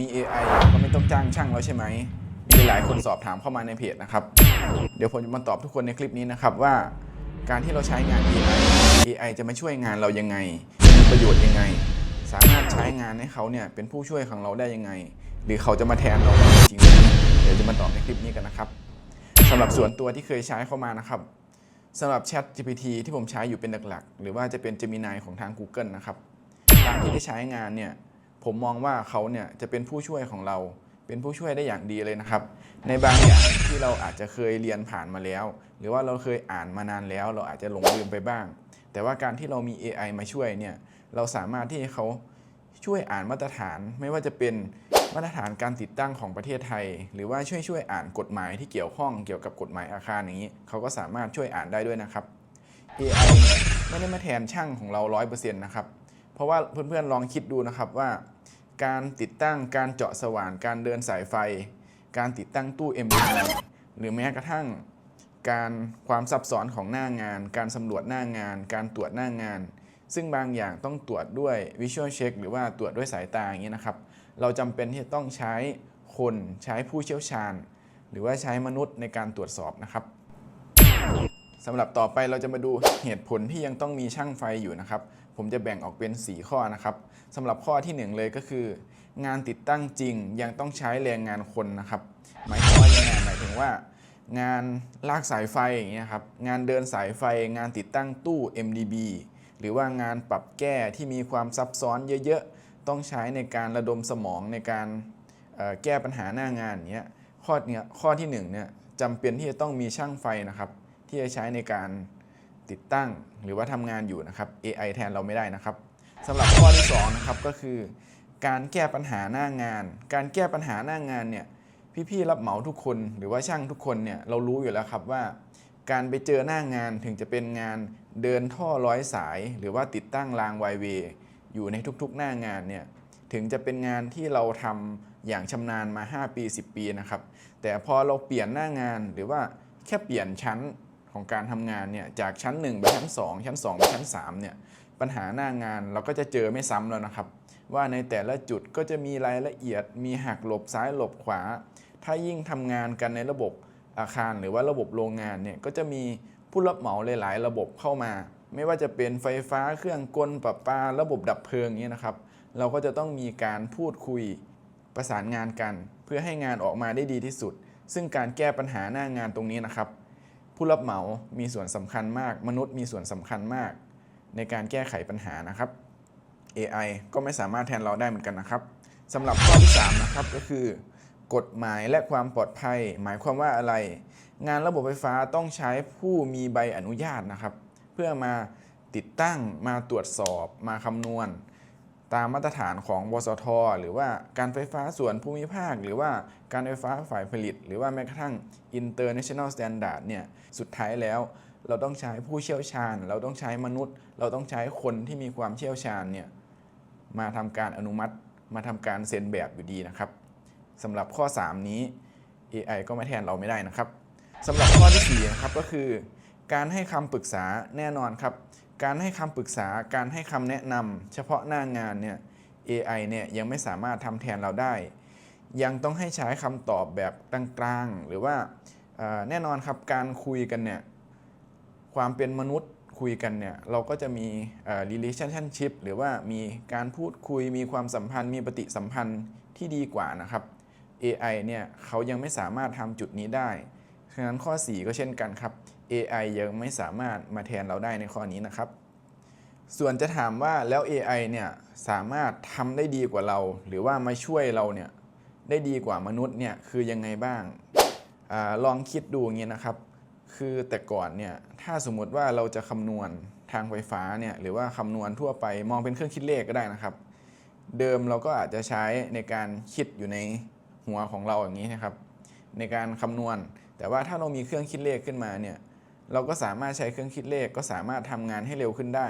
มี AI ก็ไม่ต้องจ้างช่างแล้วใช่ไหม มีหลายคนสอบถามเข้ามาในเพจนะครับ เดี๋ยวผมจะมาตอบทุกคนในคลิปนี้นะครับว่า การที่เราใช้งาน AI AI จะมาช่วยงานเรายังไง มีประโยชน์ยังไง สามารถใช้งานให้เขาเนี่ยเป็นผู้ช่วยของเราได้ยังไง หรือเขาจะมาแทนเราได้จริงเดี๋ยวจะมาตอบในคลิปนี้กันนะครับสำหรับส่วนตัวที่เคยใช้เข้ามานะครับสำหรับ Chat GPT ที่ผมใช้อยู่เป็นหลักๆ หรือว่าจะเป็น Gemini ของทาง Google นะครับ การที่ได้ใช้งานเนี่ย ผมมองว่าเขาเนี่ยจะเป็นผู้ช่วยของเรา เป็นผู้ช่วยได้อย่างดีเลยนะครับ ในบางอย่างที่เราอาจจะเคยเรียนผ่านมาแล้ว หรือว่าเราเคยอ่านมานานแล้ว เราอาจจะหลงลืมไปบ้าง แต่ว่าการที่เรามี AI มาช่วยเนี่ยเราสามารถที่ให้เขาช่วยอ่านมาตรฐานไม่ว่าจะเป็นมาตรฐานการติดตั้งของประเทศไทย หรือว่าช่วยช่วยอ่านกฎหมายที่เกี่ยวข้องเกี่ยวกับกฎหมายอาคารอย่างนี้ เขาก็สามารถช่วยอ่านได้ด้วยนะครับ AI เนี่ยไม่ได้มาแทนช่างของเรา 100%นะครับ ราะว่าเพื่อนๆลองคิดดูนะครับว่า การติดตั้งการเจาะสว่าน การเดินสายไฟ การติดตั้งตู้ MDB หรือแม้กระทั่ง การความซับซ้อนของหน้างาน การสำรวจหน้างาน การตรวจหน้างาน ซึ่งบางอย่างต้องตรวจด้วย Visual Check หรือว่าตรวจด้วยสายตาอย่างนี้นะครับ เราจำเป็นที่จะต้องใช้คนใช้ผู้เชี่ยวชาญ หรือว่าใช้มนุษย์ในการตรวจสอบนะครับสำหรับต่อไปเราจะมาดูเหตุผลที่ยังต้องมีช่างไฟอยู่นะครับ ผมจะแบ่งออกเป็น 4 ข้อนะครับสำหรับข้อทีหนึ่1 เลยก็คือ งานติดตั้งจริงยังต้องใช้แรงงานคนนะครับหมายถึงว่ายังไงหมายถึงว่า งานลากสายไฟอย่างเงี้ยครับงานเดินสายไฟ งานติดตั้งตู้ MDB หรือว่างานปรับแก้ที่มีความซับซ้อนเยอะๆ ต้องใช้ในการระดมสมองในการแก้ปัญหาหน้างานเงี้ยข้อเนี้ยข้อที่หนึ่งเนี่ยจำเป็นที่จะต้องมีช่างไฟนะครับ ที่จะใช้ในการ ติดตั้งหรือว่าทำงานอยู่นะครับ AI แทนเราไม่ได้นะครับสำหรับข้อที่สองนะครับก็คือ การแก้ปัญหาหน้างาน การแก้ปัญหาหน้างานเนี่ยพี่ๆรับเหมาทุกคนหรือว่าช่างทุกคนเนี่ยเรารู้อยู่แล้วครับว่า การไปเจอหน้างานถึงจะเป็นงานเดินท่อร้อยสาย หรือว่าติดตั้งรางไวเวย์อยู่ในทุกๆหน้างานเนี่ยถึงจะเป็นงานที่เราทำอย่างชำนาญมา 5 ปี 10 ปีนะครับ แต่พอเราเปลี่ยนหน้างานหรือว่าแค่เปลี่ยนชั้น ของการทำงานเนี่ยจากชั้น 1 ไปชั้น 2 ชั้น 2 ไปชั้น3เนี่ยปัญหาหน้างานเราก็จะเจอไม่ซ้ำแล้วนะครับ ว่าในแต่ละจุดก็จะมีรายละเอียด มีหักหลบซ้ายหลบขวา ถ้ายิ่งทำงานกันในระบบอาคารหรือว่าระบบโรงงานเนี่ยก็จะมีผู้รับเหมาหลาย ๆ ระบบเข้ามา ไม่ว่าจะเป็นไฟฟ้าเครื่องกลประปา ระบบดับเพลิงอย่างนี้ยนะครับ เราก็จะต้องมีการพูดคุยประสานงานกัน เพื่อให้งานออกมาได้ดีที่สุด ซึ่งการแก้ปัญหาหน้างานตรงนี้นะครับ ผู้รับเหมามีส่วนสำคัญมาก มนุษย์มีส่วนสำคัญมาก ในการแก้ไขปัญหานะครับ AI ก็ไม่สามารถแทนเราได้เหมือนกันนะครับสำหรับข้อที่3นะครับก็คือกฎหมายและความปลอดภัย หมายความว่าอะไร งานระบบไฟฟ้าต้องใช้ผู้มีใบอนุญาตนะครับ เพื่อมาติดตั้งมาตรวจสอบมาคำนวณ ตามมาตรฐานของวสท หรือว่าการไฟฟ้าส่วนภูมิภาค หรือว่าการไฟฟ้าฝ่ายผลิต หรือว่าแม้กระทั่ง international standard เนี่ยสุดท้ายแล้ว เราต้องใช้ผู้เชี่ยวชาญ เราต้องใช้มนุษย์ เราต้องใช้คนที่มีความเชี่ยวชาญเนี่ยมาทำการอนุมัติ มาทำการเซ็นแบบอยู่ดีนะครับสำหรับข้อ 3 นี้ AI ก็ม่แทนเราไม่ได้นะครับสำหรับข้อที่4นะครับก็คือ การให้คำปรึกษาแน่นอนครับ การให้คำปรึกษาการให้คำแนะนำเฉพาะหน้างานเนี่ย AI เนี่ยยังไม่สามารถทำแทนเราได้ ยังต้องให้ใช้คำตอบแบบกลางๆหรือว่าแน่นอนครับการคุยกันเนี่ยความเป็นมนุษย์คุยกันเนี่ยเราก็จะมี relationship หรือว่ามีการพูดคุยมีความสัมพันธ์ มีปฏิสัมพันธ์ที่ดีกว่านะครับ AI เนี่ยเขายังไม่สามารถทำจุดนี้ได้ฉะนั้นข้อ 4 ก็เช่นกันครับ AI ยังไม่สามารถมาแทนเราได้ในข้อนี้นะครับ ส่วนจะถามว่าแล้ว AI เนี่ยสามารถทำได้ดีกว่าเรา หรือว่ามาช่วยเราเนี่ยได้ดีกว่ามนุษย์เนี่ยคือยังไงบ้างอลองคิดดูอย่างนี้นะครับ คือแต่ก่อนเนี่ยถ้าสมมติว่าเราจะคำนวณทางไฟฟ้าเนี่ยหรือว่าคำนวณทั่วไปมองเป็นเครื่องคิดเลขก็ได้นะครับ เดิมเราก็อาจจะใช้ในการคิดอยู่ในหัวของเราอย่างนี้นะครับ ในการคำนวณ แต่ว่าถ้าเรามีเครื่องคิดเลขขึ้นมาเนี่ย เราก็สามารถใช้เครื่องคิดเลขก็สามารถทำงานให้เร็วขึ้นได้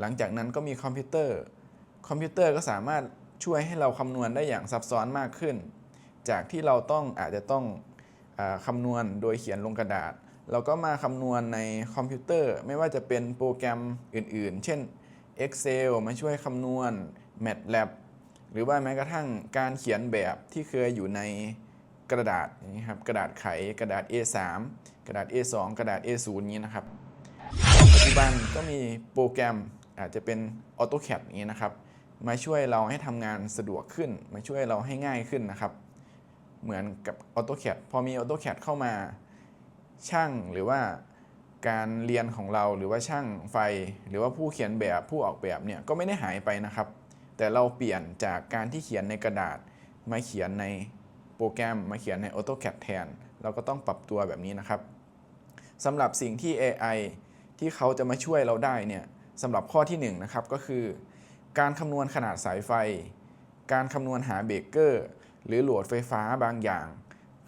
หลังจากนั้นก็มีคอมพิวเตอร์ คอมพิวเตอร์ก็สามารถช่วยให้เราคำนวณได้อย่างซับซ้อนมากขึ้น จากที่เราต้องอาจจะต้องอคำนวณโดยเขียนลงกระดาษ เราก็มาคำนวณในคอมพิวเตอร์ ไม่ว่าจะเป็นโปรแกรมอื่น ๆ เช่น Excel มาช่วยคำนวณ MATLAB หรือว่าแม้กระทั่งการเขียนแบบที่เคยอยู่ใน กระดาษอย่างนี้ครับกระดาษไขกระดาษ A3 กระดาษ A2 กระดาษ A0 อย่างนี้นะครับปัจจุบันก็มีโปรแกรมอาจจะเป็น AutoCAD อย่างนี้นะครับ มาช่วยเราให้ทำงานสะดวกขึ้น มาช่วยเราให้ง่ายขึ้นนะครับ เหมือนกับ AutoCAD พอมี AutoCAD เข้ามาช่างหรือว่าการเรียนของเราหรือว่าช่างไฟ หรือว่าผู้เขียนแบบผู้ออกแบบเนี่ยก็ไม่ได้หายไปนะครับ แต่เราเปลี่ยนจากการที่เขียนในกระดาษมาเขียนใน โปรแกรมมาเขียนใน AutoCAD แทน เราก็ต้องปรับตัวแบบนี้นะครับสำหรับสิ่งที่ AI ที่เขาจะมาช่วยเราได้เนี่ยสำหรับข้อที่1นงนะครับก็คือ การคำนวณขนาดสายไฟ การคำนวณหาเบรกเกอร์ หรือโหลดไฟฟ้าบางอย่าง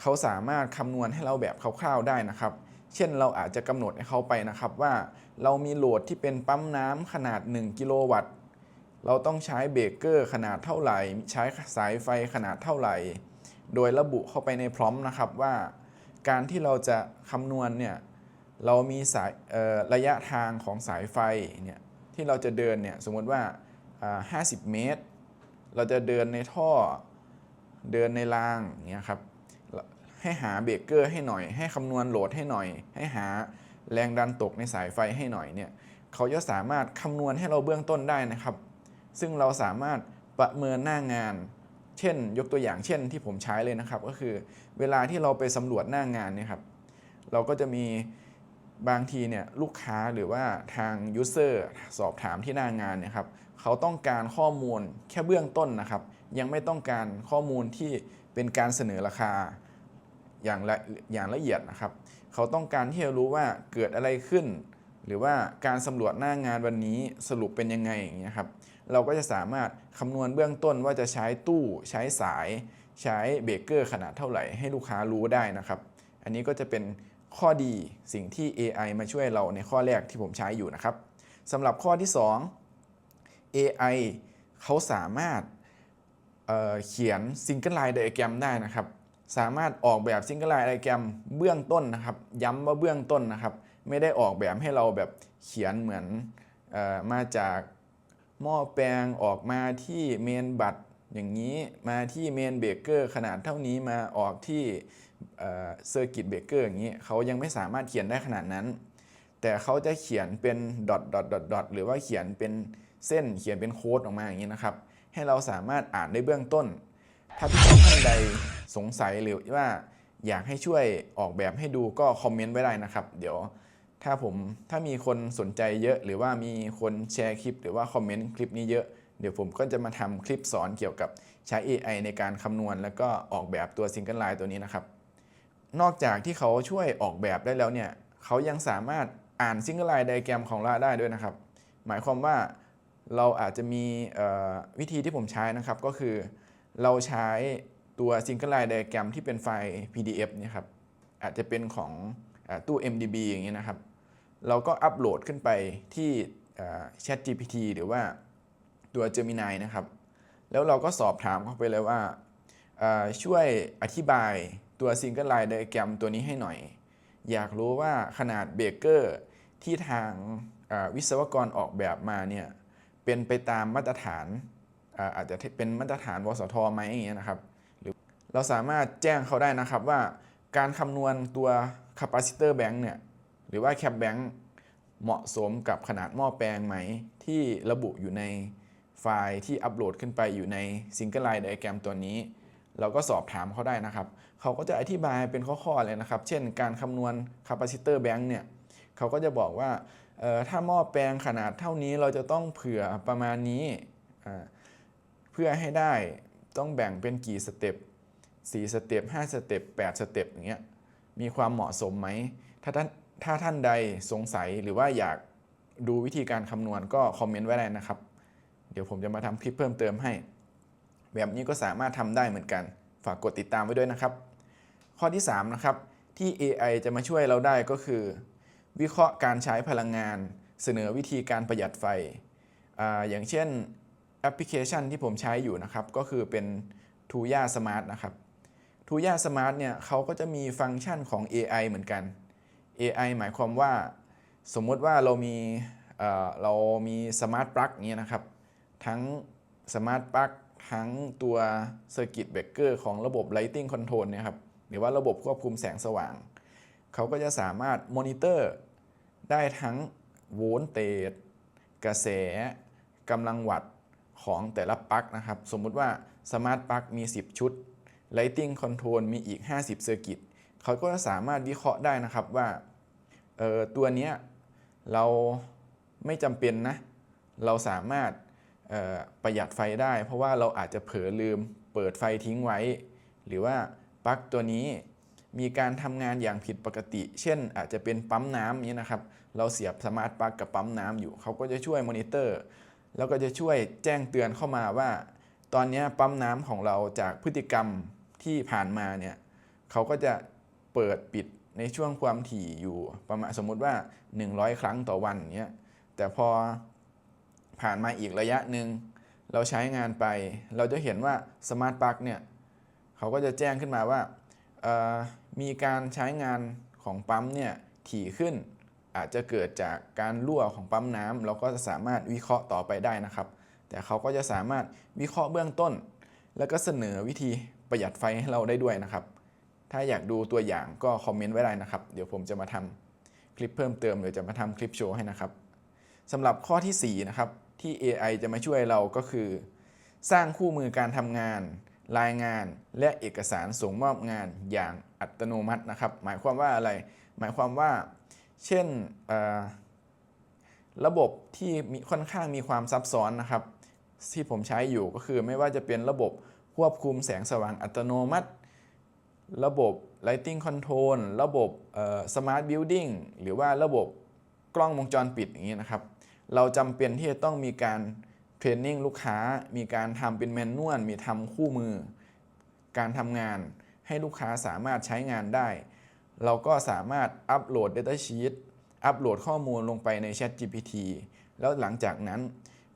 เขาสามารถคำนวณให้เราแบบคร่าวๆได้นะครับ เช่นเราอาจจะกำหนดให้เขาไปนะครับว่าเรามีโหลดที่เป็นปั๊มน้ำขนาด 1 กิโลวัตต์ เราต้องใช้เบรกเกอร์ขนาดเท่าไหร่ ใช้สายไฟขนาดเท่าไหร่ โดยระบุเข้าไปในพร้อมนะครับว่า การที่เราจะคำนวณเนี่ยเรามีสายระยะทางของสายไฟเนี่ยที่เราจะเดินเนี่ยสมมติว่า 50 เมตร เราจะเดินในท่อเดินในรางเงี้ยครับให้หาเบรกเกอร์ให้หน่อย ให้คำนวณโหลดให้หน่อย ให้หาแรงดันตกในสายไฟให้หน่อยเนี่ยเขาจะสามารถคำนวณให้เราเบื้องต้นได้นะครับ ซึ่งเราสามารถประเมินหน้างาน เช่น ยกตัวอย่างเช่นที่ผมใช้เลยนะครับ ก็คือเวลาที่เราไปสำรวจหน้างานเนี่ยครับเราก็จะมีบางทีเนี่ยลูกค้าหรือว่าทางยูเซอร์สอบถามที่หน้างานเนี่ยครับเขาต้องการข้อมูลแค่เบื้องต้นนะครับ ยังไม่ต้องการข้อมูลที่เป็นการเสนอราคาอย่างละอย่างละเอียดนะครับ เขาต้องการที่จะรู้ว่าเกิดอะไรขึ้น หรือว่าการสำรวจหน้างานวันนี้สรุปเป็นยังไงอย่างเงี้ยครับเราก็จะสามารถคำนวณเบื้องต้นว่าจะใช้ตู้ ใช้สาย ใช้เบรกเกอร์ขนาดเท่าไหร่ให้ลูกค้ารู้ได้นะครับ อันนี้ก็จะเป็นข้อดีสิ่งที่ AI มาช่วยเราในข้อแรกที่ผมใช้อยู่นะครับสำหรับข้อที่ 2 AI เขาสามารถเเขียนซิงเกิลไลน์ไดอะแกรมได้นะครับ สามารถออกแบบซิงเกิลไลน์ไดอะแกรมเบื้องต้นนะครับ ย้ำว่าเบื้องต้นนะครับ ไม่ได้ออกแบบให้เราแบบเขียนเหมือนออมาจากหม้อแปลงออกมาที่เมนบัตอย่างนี้มาที่เมนเบเกอร์ขนาดเท่านี้มาออกที่เซอร์กิตเบเกอร์อย่างนี้เขายังไม่สามารถเขียนได้ขนาดนั้น แต่เขาจะเขียนเป็นดอทดอทดอทดอทหรือว่าเขียนเป็นเส้นเขียนเป็นโค้ดออกมาอย่างนี้นะครับ ให้เราสามารถอ่านได้เบื้องต้น ถ้าท่านใดสงสัยหรือว่าอยากให้ช่วยออกแบบให้ดูก็คอมเมนต์ไว้ได้นะครับ เดี๋ยว ถ้าผมถ้ามีคนสนใจเยอะหรือว่ามีคนแชร์คลิป หรือว่าคอมเมนต์คลิปนี้เยอะเดี๋ยวผมก็จะมาทำคลิปสอนเกี่ยวกับใช้ AI ในการคำนวณ แล้วก็ออกแบบตัว Single Line ตัวนี้นะครับ นอกจากที่เขาช่วยออกแบบได้แล้วเนี่ยเขายังสามารถอ่าน Single Line Diagram ของเราได้ด้วยนะครับ หมายความว่าเราอาจจะมีวิธีที่ผมใช้นะครับก็คือ เราใช้ตัว Single Line Diagram ที่เป็นไฟล์ PDF เนี่ยครับอาจจะเป็นของอตู้ MDB อย่างเงี้ยนะครับ เราก็อัปโหลดขึ้นไปที่ ChatGPT หรือว่าตัว Gemini นะครับ แล้วเราก็สอบถามเข้าไปเลยว่า ช่วยอธิบายตัว Single Line Diagram ตัวนี้ให้หน่อย อยากรู้ว่าขนาดเบเกอร์ที่ทางวิศวกรออกแบบมาเนี่ยเป็นไปตามมาตรฐานเอ่ออาจจะเป็นมาตรฐานวสทไหมอย่างเงี้ยนะครับหรือเราสามารถแจ้งเขาได้นะครับว่าการคำนวณตัว capacitor bank เนี่ย หรือว่า cap bank เหมาะสมกับขนาดหม้อแปลงไหม ที่ระบุอยู่ในไฟล์ที่อัปโหลดขึ้นไปอยู่ใน Single Line Diagram ตัวนี้ เราก็สอบถามเขาได้นะครับ เขาก็จะอธิบายเป็นข้อๆเลยนะครับ เช่นการคำนวณ capacitor bank เนี่ยเขาก็จะบอกว่าถ้าหม้อแปลงขนาดเท่านี้เราจะต้องเผื่อประมาณนี้ เพื่อให้ได้ต้องแบ่งเป็นกี่สเต็ป4สเต็ป5สเต็ป8สเต็ปอย่างเงี้ยมีความเหมาะสมไหมถ้าท่าน ถ้าท่านใดสงสัยหรือว่าอยากดูวิธีการคำนวณก็คอมเมนต์ไว้ได้นะครับ เดี๋ยวผมจะมาทำคลิปเพิ่มเติมให้ แบบนี้ก็สามารถทำได้เหมือนกัน ฝากกดติดตามไว้ด้วยนะครับ ข้อที่ 3 นะครับ ที่ AI จะมาช่วยเราได้ก็คือ วิเคราะห์การใช้พลังงาน เสนอวิธีการประหยัดไฟออย่างเช่นแอปพลิเคชันที่ผมใช้อยู่นะครับ ก็คือเป็น t u y a Smart นะครับ t u y a Smart เนี่ยเขาก็จะมีฟังก์ชันของ AI เหมือนกัน AI หมายความว่าสมมติว่าเรามีเเรามีสมาร์ทปลั๊กนี้นะครับ ทั้งสมาร์ทปลั๊กทั้งตัว Circuit Breaker ของระบบ Lighting Control เนี่ยครับหรือว่าระบบควบคุมแสงสว่าง เขาก็จะสามารถมอนิเตอร์ได้ทั้งโวลต์เตจกระแสกำลังวัตต์ของแต่ละปลั๊กนะครับ สมมุติว่าสมาร์ทปลั๊กมี 10 ชุด Lighting Control มีอีก 50เซอร์กิต เขาก็สามารถวิเคราะห์ได้นะครับว่าเออตัวนี้เราไม่จำเป็นนะ เราสามารถออประหยัดไฟได้ เพราะว่าเราอาจจะเผลอลืมเปิดไฟทิ้งไว้ หรือว่าปลั๊กตัวนี้มีการทำงานอย่างผิดปกติ เช่นอาจจะเป็นปั๊มน้ำนี้นะครับ เราเสียบสมาร์ทปลั๊กกับปั๊มน้ำอยู่ เขาก็จะช่วยมอนิเตอร์ แล้วก็จะช่วยแจ้งเตือนเข้ามาว่า ตอนนี้ปั๊มน้ำของเราจากพฤติกรรมที่ผ่านมาเนี่ย เขาก็จะ เปิดปิดในช่วงความถี่อยู่ประมาณสมมุติว่า 100 ครั้งต่อวันเนี้ยแต่พอผ่านมาอีกระยะหนึ่งเราใช้งานไป เราจะเห็นว่าสมาร์ทปลั๊กเนี่ยเขาก็จะแจ้งขึ้นมาว่ามีการใช้งานของปั๊มเนี่ยถี่ขึ้น อาจจะเกิดจากการรั่วของปั๊มน้ำเราก็จะสามารถวิเคราะห์ต่อไปได้นะครับ แต่เขาก็จะสามารถวิเคราะห์เบื้องต้น แล้วก็เสนอวิธีประหยัดไฟให้เราได้ด้วยนะครับ ถ้าอยากดูตัวอย่างก็คอมเมนต์ไว้ได้นะครับ เดี๋ยวผมจะมาทำคลิปเพิ่มเติมหรือจะมาทำคลิปโชว์ให้นะครับสำหรับข้อทีสี่ 4 นะครับ ที่ AI จะมาช่วยเราก็คือ สร้างคู่มือการทำงาน รายงานและเอกสารส่งมอบงานอย่างอัตโนมัตินะครับ หมายความว่าอะไร หมายความว่า เช่นระบบที่มีค่อนข้างมีความซับซ้อนนะครับ ที่ผมใช้อยู่ก็คือไม่ว่าจะเป็นระบบควบคุมแสงสว่างอัตโนมัติ ระบบ lighting control ระบบ smart building หรือว่าระบบกล้องวงจรปิดอย่างนี้นะครับ เราจำเป็นที่จะต้องมีการเทรนนิ่งลูกค้า มีการทำเป็นแมนนวล มีทำคู่มือ การทำงานให้ลูกค้าสามารถใช้งานได้ เราก็สามารถอัปโหลด Data Sheet อัปโหลดข้อมูลลงไปใน Chat GPT แล้วหลังจากนั้น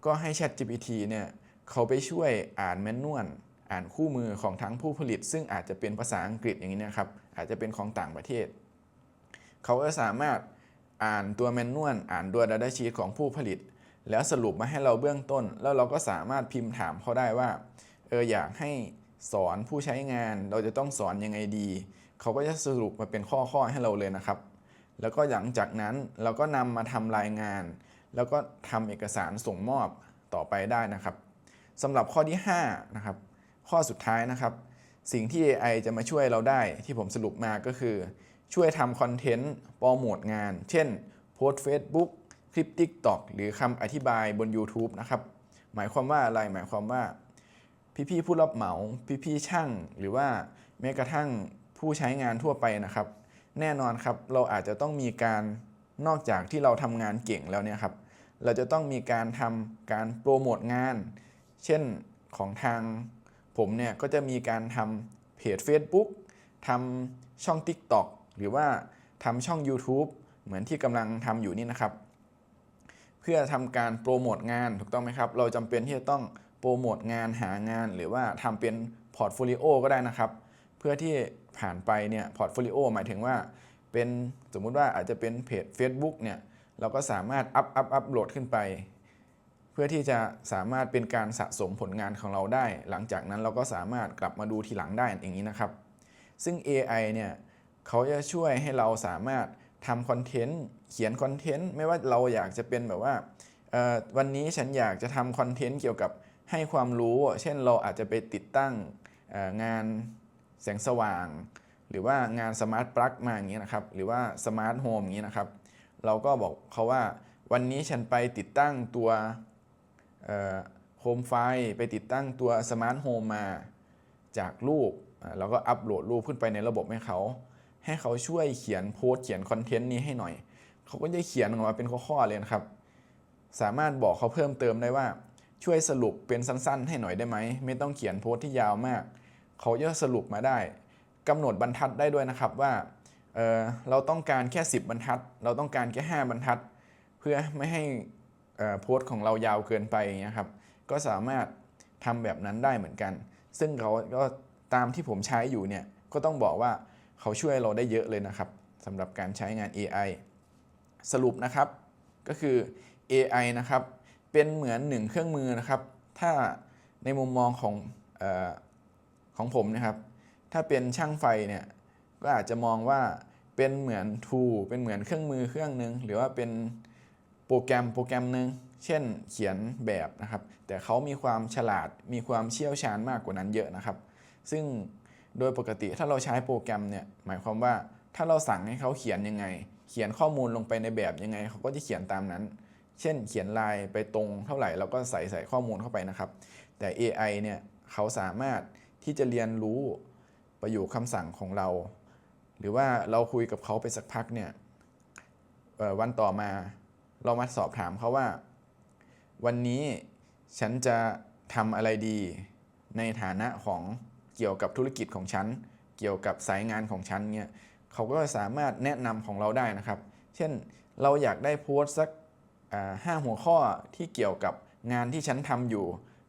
ก็ให้ Chat GPT เนี่ยเขาไปช่วยอ่านแมนนวล อ่านคู่มือของทั้งผู้ผลิต ซึ่งอาจจะเป็นภาษาอังกฤษอย่างนี้นะครับ อาจจะเป็นของต่างประเทศ เขาก็สามารถอ่านตัวแมนนวลอ่านตัว Data Sheet ของผู้ผลิต แล้วสรุปมาให้เราเบื้องต้น แล้วเราก็สามารถพิมพ์ถามเขาได้ว่าเอออยากให้สอนผู้ใช้งานเราจะต้องสอนยังไงดี เขาก็จะสรุปมาเป็นข้อๆให้เราเลยนะครับ แล้วก็หลังจากนั้นเราก็นำมาทำรายงาน แล้วก็ทำเอกสารส่งมอบต่อไปได้นะครับสำหรับข้อที่5นะครับ ข้อสุดท้ายนะครับ สิ่งที่ AI จะมาช่วยเราได้ที่ผมสรุปมาก็คือ ช่วยทำคอนเทนต์โปรโมทงาน เช่นโพสต์ Facebook คลิป TikTok หรือคำอธิบายบน YouTube นะครับหมายความว่าอะไรหมายความว่า พี่ๆผู้รับเหมาพี่ๆช่าง หรือว่าแม้กระทั่งผู้ใช้งานทั่วไปนะครับ แน่นอนครับเราอาจจะต้องมีการนอกจากที่เราทำงานเก่งแล้วเนี่ยครับเราจะต้องมีการทำการโปรโมทงาน เช่นของทาง ผมเนี่ยก็จะมีการทำเพจ Facebook ทำช่อง TikTok หรือว่าทำช่อง YouTube เหมือนที่กำลังทำอยู่นี่นะครับ เพื่อทำการโปรโมทงานถูกต้องไหมครับ เราจำเป็นที่จะต้องโปรโมทงานหางาน หรือว่าทำเป็นพอร์ตโฟลิโอก็ได้นะครับ เพื่อที่ผ่านไปเนี่ยพอร์ตโฟลิโอหมายถึงว่า เป็นสมมุติว่าอาจจะเป็นเพจ Facebook เนี่ยเราก็สามารถอัพอัพอัพโหลดขึ้นไป พื่อที่จะสามารถเป็นการสะสมผลงานของเราได้ หลังจากนั้นเราก็สามารถกลับมาดูทีหลังได้อย่างนี้นะครับ ซึ่ง AI เนี่ยเขาจะช่วยให้เราสามารถทำคอนเทนต์เขียนคอนเทนต์ไม่ว่าเราอยากจะเป็นแบบว่าวันนี้ฉันอยากจะทำคอนเทนต์เกี่ยวกับให้ความรู้ เช่นเราอาจจะไปติดตั้งงานแสงสว่าง หรือว่างานสมาร์ทปลั๊กมาอย่างนี้นะครับ หรือว่าสมาร์ทโฮมอย่างนี้นะครับ เราก็บอกเขาว่าวันนี้ฉันไปติดตั้งตัว โฮมไฟไปติดตั้งตัวสมาร์ทโฮมมาจากรูปเราก็อัปโหลดรูปขึ้นไปในระบบให้เขา ให้เขาช่วยเขียนโพสต์เขียนคอนเทนต์นี้ให้หน่อย เขาก็จะเขียนออกมาเป็นข้อๆเลยนะครับ สามารถบอกเขาเพิ่มเติมได้ว่าช่วยสรุปเป็นสั้นๆ ให้หน่อยได้ไหม ไม่ต้องเขียนโพสต์ที่ยาวมาก เขาจะสรุปมาได้กำหนดบรรทัดได้ด้วยนะครับว่าเเราต้องการแค่ 10 บรรทัด เราต้องการแค่ 5 บรรทัด เพื่อไม่ให้ โพสต์ของเรายาวเกินไปอย่างเงี้ยครับก็สามารถทำแบบนั้นได้เหมือนกัน ซึ่งเขาก็ตามที่ผมใช้อยู่เนี่ยก็ต้องบอกว่าเขาช่วยเราได้เยอะเลยนะครับสำหรับการใช้งาน AI สรุปนะครับก็คือ AI นะครับเป็นเหมือนหนึ่งเครื่องมือนะครับ ถ้าในมุมมองของออของผมนะครับ ถ้าเป็นช่างไฟเนี่ยก็อาจจะมองว่าเป็นเหมือนทูเป็นเหมือนเครื่องมือเครื่องหนึ่งหรือว่าเป็น โปรแกรมโปรแกรมหนึ่งเช่นเขียนแบบนะครับ แต่เขามีความฉลาดมีความเชี่ยวชาญมากกว่านั้นเยอะนะครับ ซึ่งโดยปกติถ้าเราใช้โปรแกรมเนี่ยหมายความว่าถ้าเราสั่งให้เขาเขียนยังไง เขียนข้อมูลลงไปในแบบยังไง เขาก็จะเขียนตามนั้น เช่น เขียนลายไปตรงเท่าไหร่เราก็ใส่ใส่ข้อมูลเข้าไปนะครับ แต่ AI เนี่ยเขาสามารถที่จะเรียนรู้ประโยคคำสั่งของเรา หรือว่าเราคุยกับเขาไปสักพักเนี่ยวันต่อมา เรามาสอบถามเขาว่า วันนี้ฉันจะทำอะไรดีในฐานะของเกี่ยวกับธุรกิจของฉัน เกี่ยวกับสายงานของฉันเนี่ยเขาก็สามารถแนะนำของเราได้นะครับ เช่นเราอยากได้โพสต์สักห้าหัวข้อที่เกี่ยวกับงานที่ฉันทำอยู่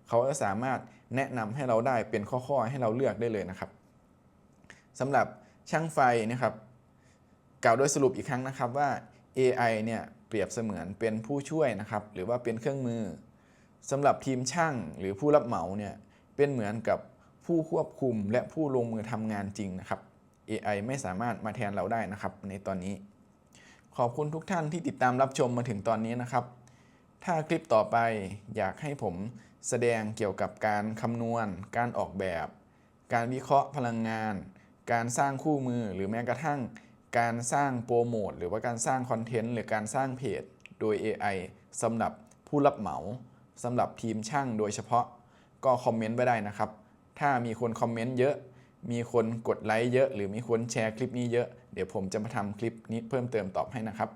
เขาก็สามารถแนะนำให้เราได้เป็นข้อๆให้เราเลือกได้เลยนะครับสำหรับช่างไฟนะครับกล่าวโดยสรุปอีกครั้งนะครับว่า AI เนี่ย เปรียบเสมือนเป็นผู้ช่วยนะครับ หรือว่าเป็นเครื่องมือสำหรับทีมช่างหรือผู้รับเหมาเนี่ยเป็นเหมือนกับผู้ควบคุมและผู้ลงมือทำงานจริงนะครับ AI ไม่สามารถมาแทนเราได้นะครับ ในตอนนี้ ขอบคุณทุกท่านที่ติดตามรับชมมาถึงตอนนี้นะครับ ถ้าคลิปต่อไปอยากให้ผมแสดงเกี่ยวกับการคำนวณ การออกแบบ การวิเคราะห์พลังงาน การสร้างคู่มือหรือแม้กระทั่ง การสร้างโปรโมทหรือว่าการสร้างคอนเทนต์หรือการสร้างเพจโดย AI สำหรับผู้รับเหมาสำหรับทีมช่างโดยเฉพาะก็คอมเมนต์ไว้ได้นะครับ ถ้ามีคนคอมเมนต์เยอะ มีคนกดไลค์เยอะ หรือมีคนแชร์คลิปนี้เยอะ เดี๋ยวผมจะมาทำคลิปนี้เพิ่มเติมตอบให้นะครับ